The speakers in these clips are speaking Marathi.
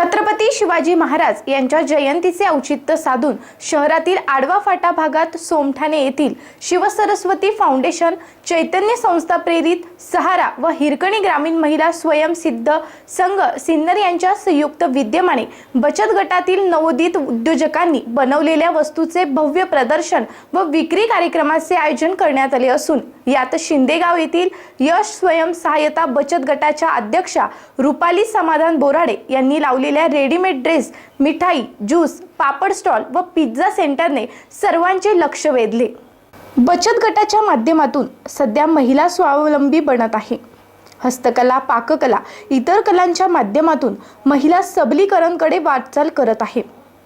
छत्रपती शिवाजी महाराज यांच्या जयंतीचे औचित्य साधून शहरातील आडवा फाटा भागात सोमठाणे येथील शिवसरस्वती फाउंडेशन चैतन्य संस्था प्रेरित सहारा व हिरकणी ग्रामीण महिला स्वयंसिद्ध संघ सिन्नर यांच्या संयुक्त विद्यमाने बचत गटातील नवोदित उद्योजकांनी बनवलेल्या वस्तूचे भव्य प्रदर्शन व विक्री कार्यक्रमाचे आयोजन करण्यात आले असून यात शिंदेगाव येथील यश स्वयं सहायता बचत गटाच्या अध्यक्षा रुपाली समाधान बोराडे यांनी लावलेल्या रेडीमेड ड्रेस मिठाई ज्यूस पापड स्टॉल व पिझ्झा सेंटरने सर्वांचे लक्ष वेधले. बचत गटाच्या माध्यमातून सध्या महिला स्वावलंबी बनत आहे. हस्तकला पाककला इतर कलांच्या माध्यमातून महिला सबलीकरणकडे वाटचाल करत आहे.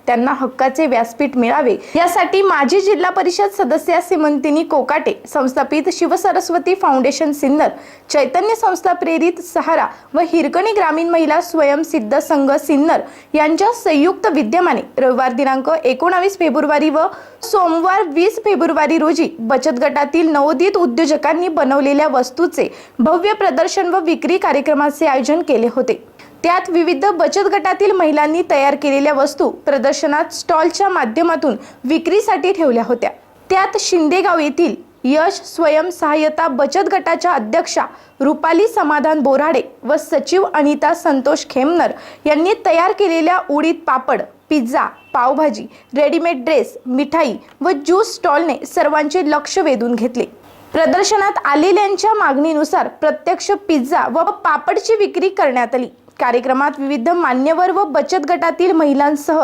त्यांना हक्काचे व्यासपीठ मिळावे. यासाठी माजी जिल्हा परिषद सदस्या सिमंतिनी कोकाटे संस्थापित शिवसरस्वती फाउंडेशन सिन्नर चैतन्य संस्था प्रेरित सहारा व हिरकणी ग्रामीण महिला स्वयंसिद्ध संघ सिन्नर यांच्या संयुक्त विद्यमाने रविवार दिनांक एकोणावीस फेब्रुवारी व सोमवार वीस फेब्रुवारी रोजी बचत गटातील नवोदित उद्योजकांनी बनवलेल्या वस्तूचे भव्य प्रदर्शन व विक्री कार्यक्रमाचे आयोजन केले होते. त्यात विविध बचत गटातील महिलांनी तयार केलेल्या वस्तू प्रदर्शनात स्टॉलच्या माध्यमातून विक्रीसाठी ठेवल्या होत्या. त्यात शिंदेगाव येथील यश स्वयं सहाय्यता बचत गटाच्या अध्यक्षा रुपाली समाधान बोराडे व सचिव अनिता संतोष खेमनर यांनी तयार केलेल्या उडीद papad pizza pav bhaji readymade dress मिठाई व ज्यूस स्टॉलने सर्वांचे लक्ष वेधून घेतले. प्रदर्शनात आलेल्यांच्या मागणीनुसार प्रत्यक्ष पिझ्झा व पापडची विक्री करण्यात आली. कार्यक्रमात विविध मान्यवर व बचत गटातील महिलांसह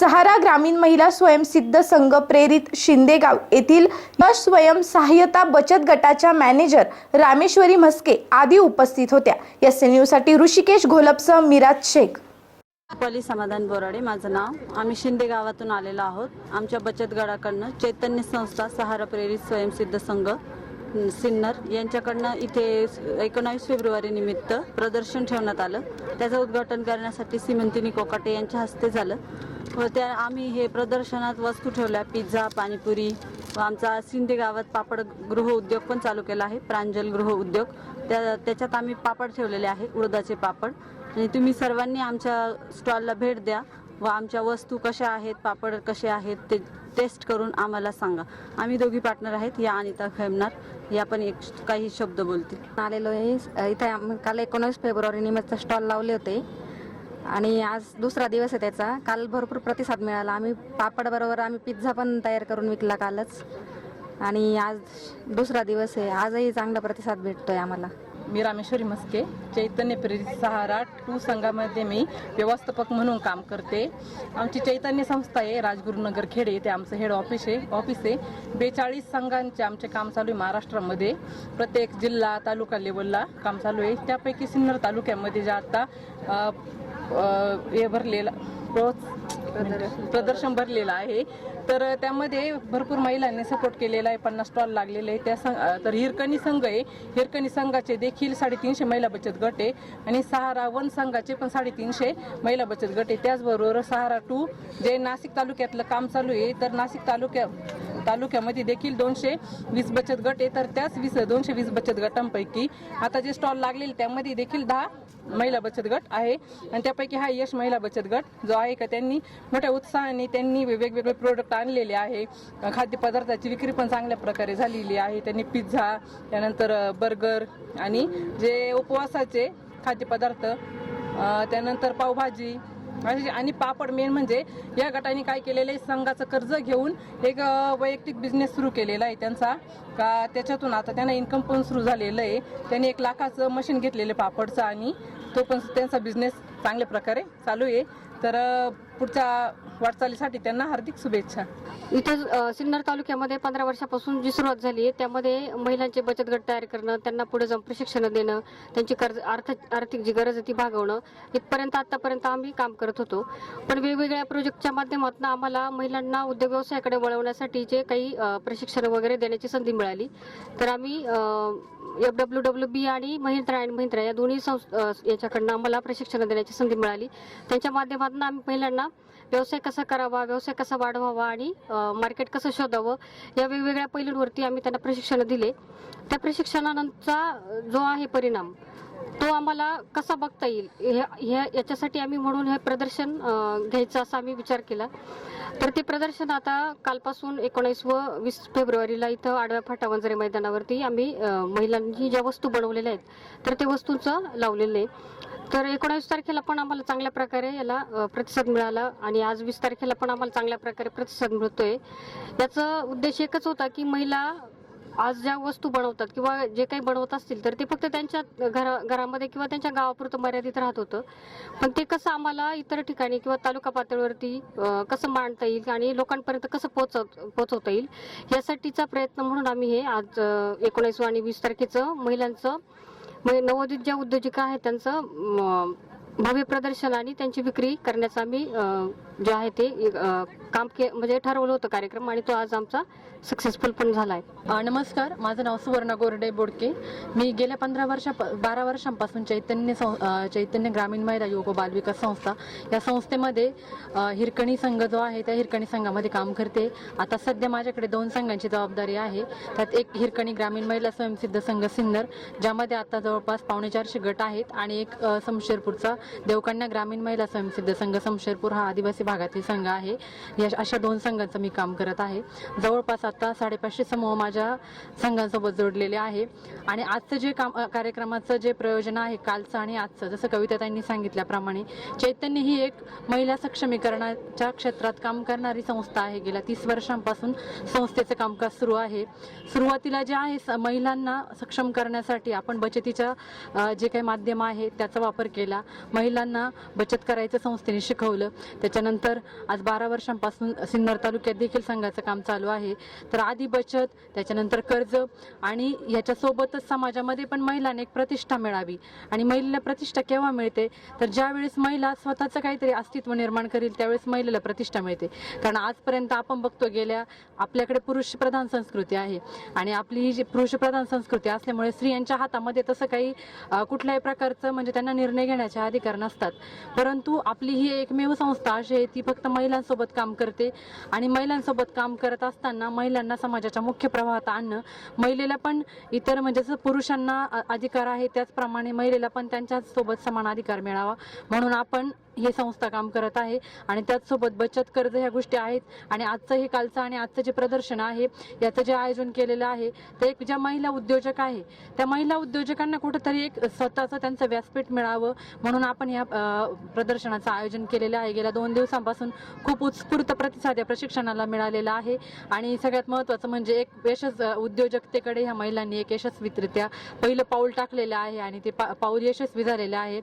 सहारा ग्रामीण महिला स्वयंसिद्ध संघ प्रेरित शिंदेगाव येथील यश स्वयंसहाय्यता बचत गटाच्या मॅनेजर रामेश्वरी म्हस्के आदी उपस्थित होत्या. एस एन ऋषिकेश घोलपसह मिराज शेख. पली समाधान बोराडे माझं नाव. आम्ही शिंदे गावातून आलेलो आहोत. आमच्या बचत गटाकडनं चैतन्य संस्था सहारा प्रेरित स्वयंसिद्ध संघ सिन्नर यांच्याकडनं इथे एकोणावीस फेब्रुवारी निमित्त प्रदर्शन ठेवण्यात आलं. त्याचं उद्घाटन करण्यासाठी सिमंतिनी कोकाटे यांच्या हस्ते झालं. व त्या आम्ही हे प्रदर्शनात वस्तू ठेवल्या पिझ्झा पाणीपुरी व आमचा शिंदे गावात पापड गृह उद्योग पण चालू केला आहे प्रांजल गृह उद्योग. त्या त्याच्यात आम्ही पापड ठेवलेले आहे उडदाचे पापड. आणि तुम्ही सर्वांनी आमच्या स्टॉलला भेट द्या व आमच्या वस्तू कशा आहेत पापड कसे आहेत ते टेस्ट करून आम्हाला सांगा. आम्ही दोघी पार्टनर आहेत या अनिता खेमनार. या पण एक काही शब्द बोलतील. आलेलो आहे. इथे आम्ही काल एकोणावीस फेब्रुवारी निमित्त स्टॉल लावले होते. आणि आज दुसरा दिवस आहे त्याचा. काल भरपूर प्रतिसाद मिळाला. आम्ही पापडबरोबर आम्ही पिझ्झा पण तयार करून विकला कालच. आणि आज दुसरा दिवस आहे. आजही चांगला प्रतिसाद भेटतोय आम्हाला. मी रामेश्वरी मस्के चैतन्य प्रेरित सहारा टू संघामध्ये मी व्यवस्थापक म्हणून काम करते. आमची चैतन्य संस्था आहे राजगुरुनगर खेडे ते आमचं हेड ऑफिस आहे ऑफिस आहे. बेचाळीस संघांचे आमचे काम चालू आहे महाराष्ट्रामध्ये. प्रत्येक जिल्हा तालुका लेवलला काम चालू आहे. त्यापैकी सिन्नर तालुक्यामध्ये जे आता हे भरलेला प्रोत्स- प्रदर्शन भरलेलं आहे. तर त्यामध्ये भरपूर महिलांनी सपोर्ट केलेला आहे. पन्नास स्टॉल लागलेले आहे त्या संघ तर हिरकणी संघ आहे. हिरकणी संघाचे देखील साडेतीनशे महिला बचत गट आहे. आणि सहारा वन संघाचे पण साडेतीनशे महिला बचत गट आहे. त्याचबरोबर सहारा टू जे नाशिक तालुक्यातलं काम चालू आहे तर नाशिक तालुक्या तालुक्यामध्ये देखील दोनशे वीस बचत गट आहे. तर त्याच वीस दोनशे वीस बचत गटांपैकी आता जे स्टॉल लागलेले त्यामध्ये देखील दहा महिला बचत गट आहे. आणि त्यापैकी हा यश महिला बचत गट जो आहे का त्यांनी मोठ्या उत्साहाने त्यांनी वेगवेगळे प्रोडक्ट आणलेले आहे. खाद्यपदार्थाची विक्री पण चांगल्या प्रकारे झालेली आहे. त्यांनी पिझ्झा त्यानंतर बर्गर आणि जे उपवासाचे खाद्यपदार्थ त्यानंतर पावभाजी आणि पापड मेन म्हणजे या गटाने काय केलेलं आहे संघाचं कर्ज घेऊन एक वैयक्तिक बिझनेस सुरू केलेला आहे त्यांचा. का त्याच्यातून आता त्यांना इन्कम पण सुरू झालेलं आहे. त्यांनी एक लाखाचं मशीन घेतलेलं आहे पापडचं आणि तो पण त्यांचा बिझनेस चांगल्या प्रकारे चालू आहे. तर पुढच्या वाटचालीसाठी त्यांना हार्दिक शुभेच्छा. इथं अ, सिन्नर तालुक्यामध्ये पंधरा वर्षापासून जी सुरुवात झाली आहे त्यामध्ये महिलांचे बचत गट तयार करणं त्यांना पुढे जाऊन प्रशिक्षण देणं त्यांची कर्ज अर्थ आर्थिक जी गरज आहे ती भागवणं इथपर्यंत आतापर्यंत आम्ही काम करत होतो. पण वेगवेगळ्या प्रोजेक्टच्या माध्यमातून आम्हाला महिलांना उद्योग व्यवसायाकडे वळवण्यासाठी जे काही अ, प्रशिक्षण वगैरे देण्याची संधी मिळाली. तर आम्ही एफ डब्ल्यू डब्ल्यू बी आणि महिंद्रा अँड महिंद्रा या दोन्ही संस् अ, याच्याकडनं आम्हाला प्रशिक्षण देण्याची संधी मिळाली. त्यांच्या माध्यमातून आम्ही महिलांना व्यवसाय कसा करावा व्यवसाय कसा वाढवावा आणि मार्केट कसं शोधावं या वेगवेगळ्या पैलूंवरती आम्ही त्यांना प्रशिक्षण दिले. त्या प्रशिक्षणानंतरचा जो आहे परिणाम तो आम्हाला कसा बघता येईल हे- हे याच्यासाठी आम्ही म्हणून हे प्रदर्शन घ्यायचं असा आम्ही विचार केला. तर ते प्रदर्शन आता कालपासून एकोणीस व वीस फेब्रुवारीला इथं आडव्या फाटा वंजरे मैदानावरती आम्ही महिलांनी ज्या वस्तू बनवलेल्या आहेत तर ते वस्तूंचं लावलेलं आहे. तर एकोणावीस तारखेला पण आम्हाला चांगल्या प्रकारे याला प्रतिसाद मिळाला आणि आज वीस तारखेला पण आम्हाला चांगल्या प्रकारे प्रतिसाद मिळतोय. याचा उद्देश एकच होता की महिला आज ज्या वस्तू बनवतात किंवा जे काही बनवत असतील तर ते फक्त त्यांच्या घरा घरामध्ये किंवा त्यांच्या गावापुरतं मर्यादित राहत होतं. पण ते कसं आम्हाला इतर ठिकाणी किंवा तालुका पातळीवरती कसं मांडता येईल आणि लोकांपर्यंत कसं पोहोचव पोचवता येईल यासाठीचा प्रयत्न म्हणून आम्ही हे आज एकोणीस आणि वीस तारखेचं महिलांचं म्हणजे नवोदित ज्या उद्योजिका आहेत त्यांचं भव्य प्रदर्शन आणि त्यांची विक्री करण्याचा आम्ही जे आहे ते काम के म्हणजे ठरवलं होतं कार्यक्रम आणि तो आज आमचा सक्सेसफुल पण झाला आहे नमस्कार. माझं नाव सुवर्ण गोरडे बोडके. मी गेल्या पंधरा वर्षा बारा वर्षांपासून चैतन्य सं चैतन्य ग्रामीण महिला योग बालविकास संस्था या संस्थेमध्ये हिरकणी संघ जो आहे त्या हिरकणी संघामध्ये काम करते. आता सध्या माझ्याकडे दोन संघांची जबाबदारी आहे. त्यात एक हिरकणी ग्रामीण महिला स्वयंसिद्ध संघ सिन्नर ज्यामध्ये आता जवळपास पावणे चारशे गट आहेत आणि एक समशेरपूरचा देवकन्या ग्रामीण महिला स्वयंसिद्ध संघ समशेरपूर हा आदिवासी भागातील संघ आहे. या अशा दोन संघांचं मी काम करत आहे. जवळपास आता साडेपाचशे समूह माझ्या संघांसोबत जोडलेले आहे. आणि आजचं जे काम कार्यक्रमाचं जे प्रयोजन आहे कालचं आणि आजचं जसं कविताताईंनी सांगितल्याप्रमाणे चैतन्य ही एक महिला सक्षमीकरणाच्या क्षेत्रात काम करणारी संस्था आहे. गेल्या तीस वर्षांपासून संस्थेचं कामकाज सुरू आहे. सुरुवातीला जे आहे स- महिलांना सक्षम करण्यासाठी आपण बचतीच्या जे काही माध्यम आहे त्याचा वापर केला. महिलांना बचत करायचं संस्थेने शिकवलं. त्याच्यानंतर आज बारा वर्षांपासून सिन्नर तालुक्यात देखील संघाचं काम चालू आहे. तर आधी बचत त्याच्यानंतर कर्ज आणि याच्यासोबतच समाजामध्ये पण महिलांना एक प्रतिष्ठा मिळावी. आणि महिलेला प्रतिष्ठा केव्हा मिळते? तर ज्यावेळेस महिला स्वतःचं काहीतरी अस्तित्व निर्माण करेल त्यावेळेस महिलेला प्रतिष्ठा मिळते. कारण आजपर्यंत आपण बघतो गेल्या आपल्याकडे पुरुष प्रधान संस्कृती आहे. आणि आपली ही जी पुरुष प्रधान संस्कृती असल्यामुळे स्त्रियांच्या हातामध्ये तसं काही कुठल्याही प्रकारचं म्हणजे त्यांना निर्णय घेण्याच्या आधी अधिकार नसतात. परंतु आपली ही एकमेव संस्था अशी आहे ती फक्त महिलांसोबत काम करते. आणि महिलांसोबत काम करत असताना महिलांना समाजाच्या मुख्य प्रवाहात आणणं महिलेला पण इतर म्हणजे जसं पुरुषांना अधिकार आहे त्याचप्रमाणे महिलेला पण त्यांच्याच सोबत समान अधिकार मिळावा. म्हणून आपण हे संस्था काम करत आहे आणि त्याचसोबत बचत कर्ज ह्या गोष्टी आहेत. आणि आजचं हे कालचं आणि आजचं जे प्रदर्शन आहे याचं जे आयोजन केलेलं आहे ते एक ज्या महिला उद्योजक आहे त्या महिला उद्योजकांना कुठंतरी एक स्वतःचं त्यांचं व्यासपीठ मिळावं म्हणून आपण या प्रदर्शनाचं आयोजन केलेलं आहे. गेल्या दोन दिवसांपासून खूप उत्स्फूर्त प्रतिसाद या प्रशिक्षणाला मिळालेला आहे. आणि सगळ्यात महत्त्वाचं म्हणजे एक यशस उद्योजकतेकडे ह्या महिलांनी एक यशस्वीरित्या पहिलं पाऊल टाकलेलं आहे आणि ते पा- पाऊल यशस्वी झालेलं आहे.